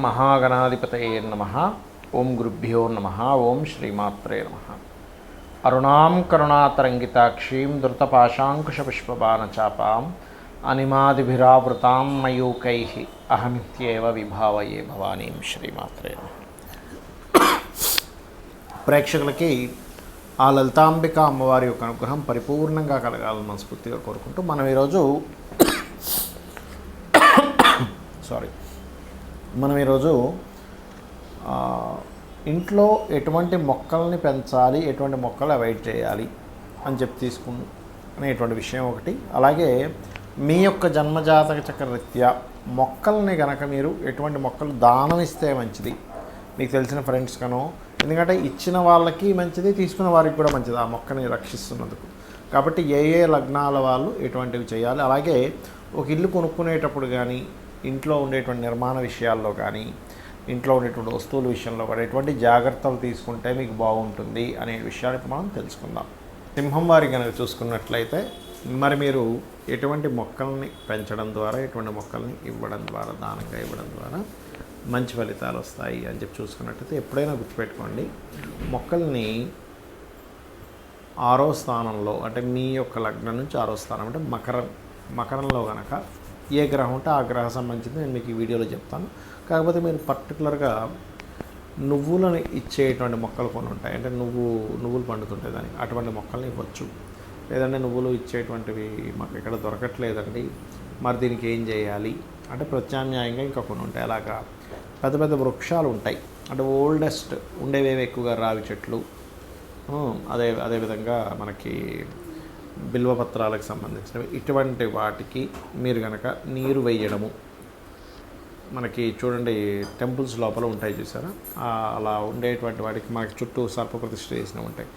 మహాగణాధిపతయే నమ. ఓం గురుభ్యో నమ. ఓం శ్రీమాత్రే నమ. అరుణాం కరుణాతరంగితాక్షీం ధృతపాశాంకుశపుష్పబాణచాపాం అనిమాదిభిరావృతాం మయూకై అహమిత్యేవ విభావయే భవానీం శ్రీమాత్రే నమ. ప్రేక్షకులకి ఆ లలితాంబిక అమ్మవారి యొక్క అనుగ్రహం పరిపూర్ణంగా కలగాలని మనస్ఫూర్తిగా కోరుకుంటూ మనం ఈరోజు సారీ మనం ఈరోజు ఇంట్లో ఎటువంటి మొక్కల్ని పెంచాలి ఎటువంటి మొక్కలు అవాయిడ్ చేయాలి అని చెప్పి తీసుకునేటువంటి విషయం ఒకటి. అలాగే మీ యొక్క జన్మజాతక చక్ర రీత్యా మొక్కల్ని కనుక మీరు ఎటువంటి మొక్కలు దానం ఇస్తే మంచిది. మీకు తెలిసిన ఫ్రెండ్స్ కనో ఎందుకంటే ఇచ్చిన వాళ్ళకి మంచిది తీసుకున్న వారికి కూడా మంచిది ఆ మొక్కని రక్షిస్తున్నందుకు. కాబట్టి ఏ ఏ లగ్నాల వాళ్ళు ఎటువంటివి చేయాలి. అలాగే ఒక ఇల్లు కొనుక్కునేటప్పుడు కానీ ఇంట్లో ఉండేటువంటి నిర్మాణ విషయాల్లో కానీ ఇంట్లో ఉండేటువంటి వస్తువుల విషయంలో కూడా ఎటువంటి జాగ్రత్తలు తీసుకుంటే మీకు బాగుంటుంది అనే విషయాన్ని మనం తెలుసుకుందాం. సింహం వారి కనుక చూసుకున్నట్లయితే మరి మీరు ఎటువంటి మొక్కల్ని పెంచడం ద్వారా ఎటువంటి మొక్కల్ని ఇవ్వడం ద్వారా దానంగా ఇవ్వడం ద్వారా మంచి ఫలితాలు వస్తాయి అని చెప్పి చూసుకున్నట్లయితే ఎప్పుడైనా గుర్తుపెట్టుకోండి మొక్కల్ని ఆరో స్థానంలో అంటే మీ యొక్క లగ్నం నుంచి ఆరో స్థానం అంటే మకరం మకరంలో కనుక ఏ గ్రహం ఉంటే ఆ గ్రహ సంబంధించింది నేను మీకు ఈ వీడియోలో చెప్తాను. కాకపోతే మీరు పర్టికులర్గా నువ్వులను ఇచ్చేటువంటి మొక్కలు కొన్ని ఉంటాయి. అంటే నువ్వు నువ్వులు పండుతుంటాయి దానికి అటువంటి మొక్కల్ని ఇవ్వచ్చు. లేదంటే నువ్వులు ఇచ్చేటువంటివి మాకు ఇక్కడ దొరకట్లేదండి. మరి దీనికి ఏం చేయాలి? అంటే ప్రత్యామ్నాయంగా ఇంకా కొన్ని ఉంటాయి. అలాగా పెద్ద పెద్ద వృక్షాలు ఉంటాయి. అంటే ఓల్డెస్ట్ ఉండేవేవి ఎక్కువగా రావి చెట్లు? అదే అదేవిధంగా మనకి బిల్వపత్రాలకు సంబంధించినవి. ఇటువంటి వాటికి మీరు కనుక నీరు వేయడము. మనకి చూడండి టెంపుల్స్ లోపల ఉంటాయి చూసారా? అలా ఉండేటువంటి వాటికి మనకి చుట్టూ సర్పప్రతిష్ఠ చేసినవి ఉంటాయి.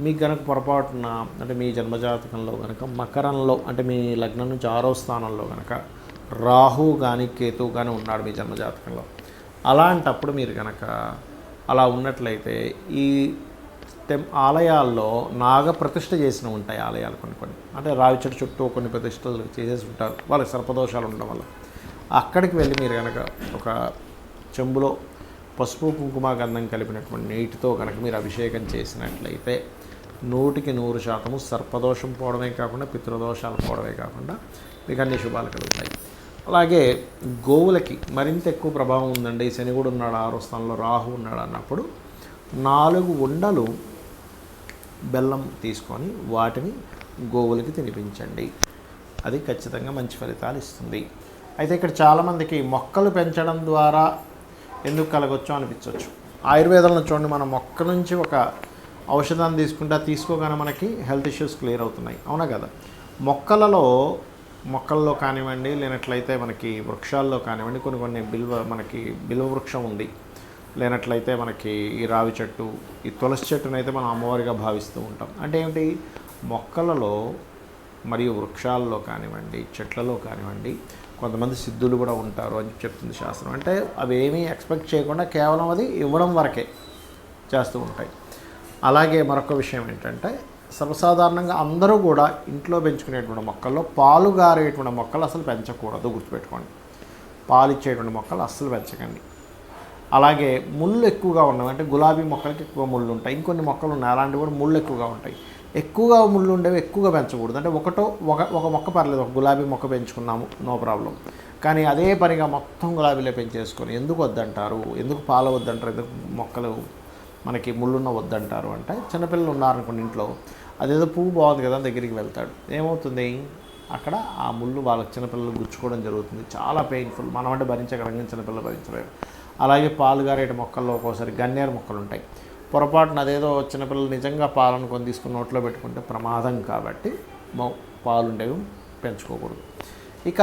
మీకు కనుక పొరపాటున అంటే మీ జన్మజాతకంలో కనుక మకరంలో అంటే మీ లగ్నం నుంచి ఆరో స్థానంలో కనుక రాహు కానీ కేతు కానీ ఉన్నాడు మీ జన్మజాతకంలో. అలాంటప్పుడు మీరు కనుక అలా ఉన్నట్లయితే ఈ టెం ఆలయాల్లో నాగ ప్రతిష్ట చేసిన ఉంటాయి ఆలయాలు కొన్ని కొన్ని. అంటే రావి చెట్టు చుట్టూ కొన్ని ప్రతిష్టలు చేసేసి ఉంటారు. వాళ్ళకి సర్పదోషాలు ఉండడం వల్ల. అక్కడికి వెళ్ళి మీరు కనుక ఒక చెంబులో పసుపు కుంకుమ గంధం కలిపినటువంటి నీటితో కనుక మీరు అభిషేకం చేసినట్లయితే నూటికి నూరు శాతము సర్పదోషం పోవడమే కాకుండా పితృదోషాలు పోవడమే కాకుండా మీకు అన్ని శుభాలు కలుగుతాయి. అలాగే గోవులకి మరింత ఎక్కువ ప్రభావం ఉందండి. శని కూడా ఉన్నాడు ఆరో స్థానంలో రాహు ఉన్నాడు అన్నప్పుడు నాలుగు ఉండలు బెల్లం తీసుకొని వాటిని గోవులకి తినిపించండి. అది ఖచ్చితంగా మంచి ఫలితాలు ఇస్తుంది. అయితే ఇక్కడ చాలామందికి మొక్కలు పెంచడం ద్వారా ఎందుకు కలగొచ్చు అనిపించవచ్చు. ఆయుర్వేదంలో చూడండి మనం మొక్క నుంచి ఒక ఔషధాన్ని తీసుకుంటే తీసుకోగానే మనకి హెల్త్ ఇష్యూస్ క్లియర్ అవుతున్నాయి. అవునా కదా? మొక్కలలో మొక్కల్లో కానివ్వండి లేనట్లయితే మనకి వృక్షాల్లో కానివ్వండి కొన్ని కొన్ని బిల్వ మనకి బిల్వ వృక్షం ఉంది. లేనట్లయితే మనకి ఈ రావి చెట్టు ఈ తులసి చెట్టును అయితే మనం అమ్మవారిగా భావిస్తూ ఉంటాం. అంటే ఏమిటి? మొక్కలలో మరియు వృక్షాల్లో కానివ్వండి చెట్లలో కానివ్వండి కొంతమంది సిద్ధులు కూడా ఉంటారు అని చెప్తుంది శాస్త్రం. అంటే అవి ఏమీ ఎక్స్పెక్ట్ చేయకుండా కేవలం అది ఇవ్వడం వరకే చేస్తూ ఉంటాయి. అలాగే మరొక విషయం ఏంటంటే సర్వసాధారణంగా అందరూ కూడా ఇంట్లో పెంచుకునేటువంటి మొక్కల్లో పాలు గారేటువంటి మొక్కలు అసలు పెంచకూడదు గుర్తుపెట్టుకోండి. పాలు ఇచ్చేటువంటి మొక్కలు అస్సలు పెంచకండి. అలాగే ముళ్ళు ఎక్కువగా ఉన్నవి అంటే గులాబీ మొక్కలకి ఎక్కువ ముళ్ళు ఉంటాయి ఇంకొన్ని మొక్కలు ఉన్నాయి అలాంటివి కూడా ముళ్ళు ఎక్కువగా ఉంటాయి. ఎక్కువగా ముళ్ళు ఉండేవి ఎక్కువగా పెంచకూడదు. అంటే ఒకటో ఒక ఒక మొక్క పర్లేదు. ఒక గులాబీ మొక్క పెంచుకున్నాము నో ప్రాబ్లం. కానీ అదే పనిగా మొత్తం గులాబీలే పెంచేసుకొని ఎందుకు వద్దంటారు? ఎందుకు పాల వద్దంటారు? ఎందుకు మొక్కలు మనకి ముళ్ళున్న వద్దంటారు అంటే చిన్నపిల్లలు ఉన్నారనుకోండి ఇంట్లో. అదేదో పువ్వు బాగుంది కదా దగ్గరికి వెళ్తాడు. ఏమవుతుంది? అక్కడ ఆ ముళ్ళు వాళ్ళకి చిన్నపిల్లలు గుచ్చుకోవడం జరుగుతుంది. చాలా పెయిన్ఫుల్ మనం అంటే భరించగలం చిన్నపిల్లలు భరించలేరు. అలాగే పాలు గారేట మొక్కల్లో ఒక్కోసారి గన్నేరు మొక్కలు ఉంటాయి. పొరపాటున అదేదో చిన్నపిల్లలు నిజంగా పాలను కొని తీసుకుని నోట్లో పెట్టుకుంటే ప్రమాదం కాబట్టి మొ పాలు ఉండేవి పెంచుకోకూడదు. ఇక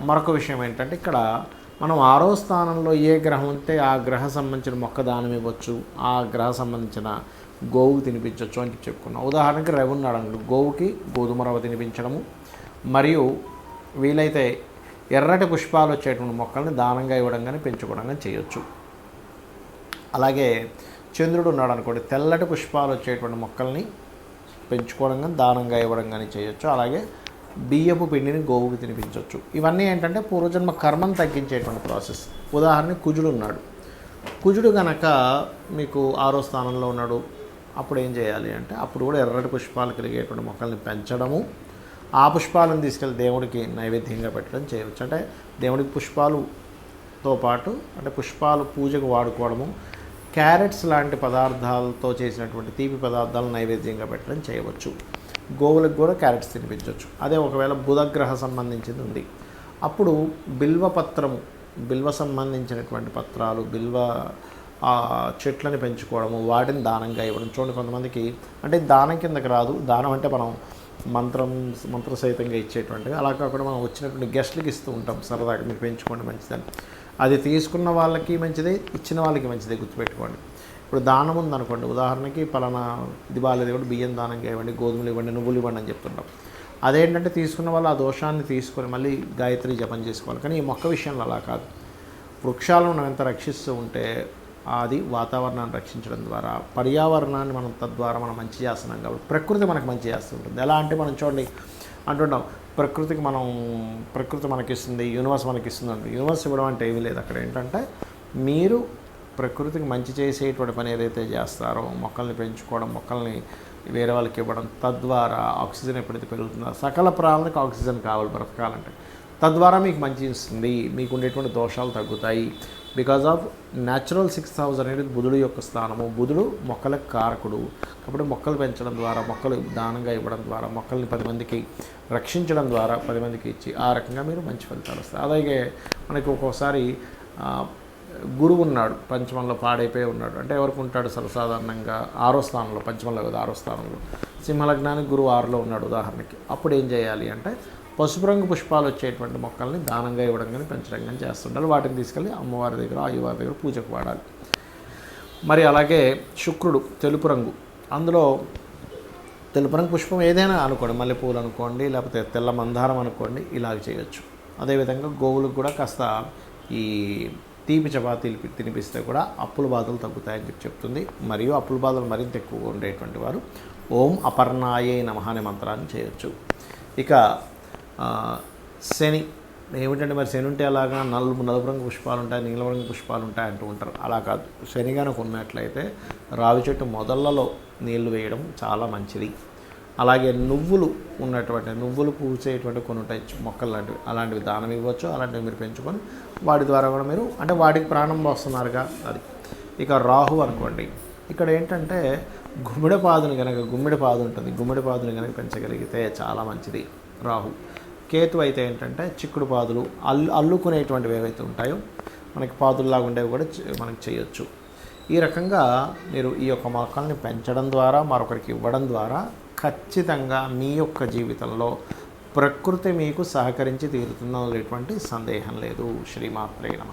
మరొక విషయం ఏంటంటే ఇక్కడ మనం ఆరో స్థానంలో ఏ గ్రహం ఉంటే ఆ గ్రహ సంబంధించిన మొక్క దానం ఇవ్వచ్చు ఆ గ్రహ సంబంధించిన గోవుకు తినిపించవచ్చు అని చెప్పుకున్నాం. ఉదాహరణకి రవి ఉన్నాడు గోవుకి గోధుమ రవ్వ తినిపించడము. మరియు వీలైతే ఎర్రటి పుష్పాలు వచ్చేటువంటి మొక్కల్ని దానంగా ఇవ్వడం కానీ పెంచుకోవడం కానీ చేయొచ్చు. అలాగే చంద్రుడు ఉన్నాడు అనుకోండి తెల్లటి పుష్పాలు వచ్చేటువంటి మొక్కల్ని పెంచుకోవడం కానీ దానంగా ఇవ్వడం కానీ చేయొచ్చు. అలాగే బియ్యపు పిండిని గోవుకి తినిపించవచ్చు ఇవన్నీ ఏంటంటే పూర్వజన్మ కర్మను తగ్గించేటువంటి ప్రాసెస్. ఉదాహరణ కుజుడు ఉన్నాడు. కుజుడు గనక మీకు ఆరో స్థానంలో ఉన్నాడు అప్పుడు ఏం చేయాలి అంటే అప్పుడు కూడా ఎర్రటి పుష్పాలు కలిగేటువంటి మొక్కల్ని పెంచడము ఆ పుష్పాలను తీసుకెళ్ళి దేవుడికి నైవేద్యంగా పెట్టడం చేయవచ్చు. అంటే దేవుడికి పుష్పాలుతో పాటు అంటే పుష్పాలు పూజకు వాడుకోవడము క్యారెట్స్ లాంటి పదార్థాలతో చేసినటువంటి తీపి పదార్థాలను నైవేద్యంగా పెట్టడం చేయవచ్చు. గోవులకు కూడా క్యారెట్స్ తినిపించవచ్చు. అదే ఒకవేళ బుధగ్రహ సంబంధించింది ఉంది. అప్పుడు బిల్వపత్రము బిల్వ సంబంధించినటువంటి పత్రాలు బిల్వ చెట్లను పెంచుకోవడము వాటిని దానంగా ఇవ్వడం. చూడండి కొంతమందికి అంటే దానం కిందకి రాదు. దానం అంటే మనం మంత్రం మంత్ర సహితంగా ఇచ్చేటువంటివి అలా కాకుండా మనం వచ్చినటువంటి గెస్ట్లకి ఇస్తూ ఉంటాం. సరదాగా మీరు పెంచుకోండి మంచిదని. అది తీసుకున్న వాళ్ళకి మంచిదే ఇచ్చిన వాళ్ళకి మంచిదే గుర్తుపెట్టుకోండి. ఇప్పుడు దానం ఉందనుకోండి. ఉదాహరణకి పలానా ఇది బాగాలేదు కూడా బియ్యం దానంగా ఇవ్వండి గోధుమలు ఇవ్వండి నువ్వులు ఇవ్వండి అని చెప్తుంటాం. అదేంటంటే తీసుకున్న వాళ్ళు ఆ దోషాన్ని తీసుకొని మళ్ళీ గాయత్రి జపం చేసుకోవాలి. కానీ ఈ మొక్క విషయంలో అలా కాదు. వృక్షాలను మనం ఎంత రక్షిస్తూ ఉంటే అది వాతావరణాన్ని రక్షించడం ద్వారా పర్యావరణాన్ని మనం తద్వారా మనం మంచి చేస్తున్నాం కాబట్టి ప్రకృతి మనకు మంచి చేస్తుంటుంది ఎలా అంటే మనం చూడండి అంటుంటాం ప్రకృతికి మనం ప్రకృతి మనకిస్తుంది యూనివర్స్ మనకిస్తుంది అంటే యూనివర్స్ ఇవ్వడం అంటే ఏమీ లేదు. అక్కడ ఏంటంటే మీరు ప్రకృతికి మంచి చేసేటువంటి పని ఏదైతే చేస్తారో మొక్కల్ని పెంచుకోవడం మొక్కల్ని వేరే వాళ్ళకి ఇవ్వడం తద్వారా ఆక్సిజన్ ఎప్పుడైతే పెరుగుతుందో సకల ప్రాణాలకు ఆక్సిజన్ కావాలి బ్రతకాలంటే. తద్వారా మీకు మంచి ఇస్తుంది మీకు ఉండేటువంటి దోషాలు తగ్గుతాయి. Because of natural six thousand అనేది బుధుడు యొక్క స్థానము. బుధుడు మొక్కలకు కారకుడు. కాబట్టి మొక్కలు పెంచడం ద్వారా మొక్కలు దానంగా ఇవ్వడం ద్వారా మొక్కల్ని పది మందికి రక్షించడం ద్వారా పది మందికి ఇచ్చి ఆ రకంగా మీరు మంచి ఫలితాలు వస్తాయి. అలాగే మనకి ఒక్కోసారి గురువు ఉన్నాడు పంచమంలో పాడైపోయి ఉన్నాడు. అంటే ఎవరికి ఉంటాడు? సర్వసాధారణంగా ఆరో స్థానంలో పంచమంలో కదా ఆరో స్థానంలో. సింహలగ్నానికి గురువు ఆరులో ఉన్నాడు ఉదాహరణకి. అప్పుడు ఏం చేయాలి అంటే పసుపు రంగు పుష్పాలు వచ్చేటువంటి మొక్కల్ని దానంగా ఇవ్వడం కానీ పెంచడం కానీ చేస్తుంటారు. వాటిని తీసుకెళ్ళి అమ్మవారి దగ్గర అయ్యవారి దగ్గర పూజకు వాడాలి. మరి అలాగే శుక్రుడు తెలుపు రంగు. అందులో తెలుపు రంగు పుష్పం ఏదైనా అనుకోండి మల్లెపూలు అనుకోండి లేకపోతే తెల్ల మందారం అనుకోండి ఇలాగ చేయొచ్చు. అదేవిధంగా గోవులకు కూడా కాస్త ఈ తీపి చపాతీలు తినిపిస్తే కూడా అప్పుల బాధలు తగ్గుతాయని చెప్పి చెప్తుంది. మరియు అప్పుల బాధలు మరింత ఎక్కువగా ఉండేటువంటి వారు ఓం అపర్ణాయే నమః అనే మంత్రాన్ని చేయొచ్చు. ఇక శని ఏమిటంటే మరి శని ఉంటే అలాగా నలుపు నలుపు రంగు పుష్పాలు ఉంటాయి నీలం రంగు పుష్పాలు ఉంటాయి అంటూ ఉంటారు. అలా కాదు. శని కనుక ఉన్నట్లయితే రావి చెట్టు మొదళ్ళలో నీళ్ళు వేయడం చాలా మంచిది. అలాగే నువ్వులు ఉన్నటువంటి నువ్వులు పూసేటువంటి కొన్ని ఉంటాయి మొక్కలు లాంటివి అలాంటివి దానం ఇవ్వచ్చు అలాంటివి మీరు పెంచుకొని వాటి ద్వారా కూడా మీరు అంటే వాటికి ప్రాణం పోస్తున్నారుగా అది. ఇక రాహు అనుకోండి. ఇక్కడ ఏంటంటే గుమ్మిడి పాదుని కనుక గుమ్మిడి పాదు ఉంటుంది. గుమ్మిడి పాదుని కనుక పెంచగలిగితే చాలా మంచిది రాహు. కేతు అయితే ఏంటంటే చిక్కుడు పాదులు అల్లు అల్లుకునేటువంటివి ఏవైతే ఉంటాయో మనకి పాదుల్లాగా ఉండేవి కూడా చే- మనకి చేయొచ్చు. ఈ రకంగా మీరు ఈ యొక్క మొక్కల్ని పెంచడం ద్వారా మరొకరికి ఇవ్వడం ద్వారా ఖచ్చితంగా మీ యొక్క జీవితంలో ప్రకృతి మీకు సహకరించి తీరుతుందనేటువంటి సందేహం లేదు. శ్రీమాత్రే నమ.